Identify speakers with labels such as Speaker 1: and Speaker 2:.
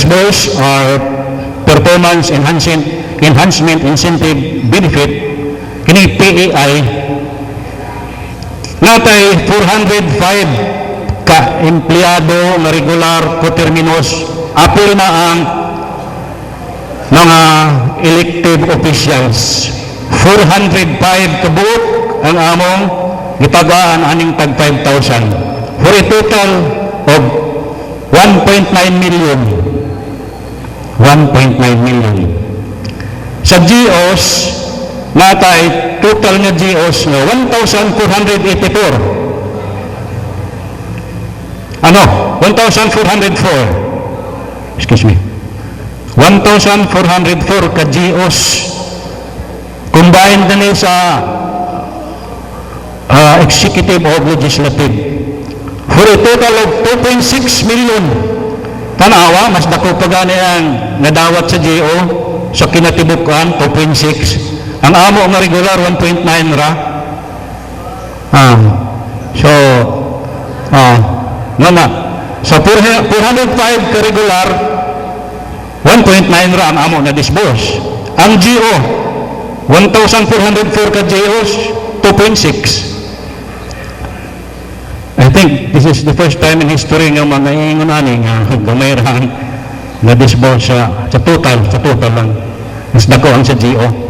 Speaker 1: disbursed are performance enhancement enhancement incentive benefit kini PAI natay 405 ka empleyado nga regular coterminous apil na ang mga elective officials. 405 kabuok ang among gitagaan aning tag 5,000 for a total of 1.9 million 1.9 million. Sa GOs natay total nga GOs nga 1,484 ano? 1,404 excuse me. 1,404 ka GOs combined na ni sa uh, executive o legislative. For a total of 2.6 million tanawa mas dako pa gani ang nadawat sa GO sa kinatibukan 2.6 ang amo nga regular 1.9 ra ah so ah nga na sa 405 ka regular 1.9 ra ang amo na disburse. Ang GO, 1,404 ka GOs, 2.6. Think this is the first time in history nga mga ingon ani nga gamay na disburse sa total, sa total lang. Mas dako ang sa GO.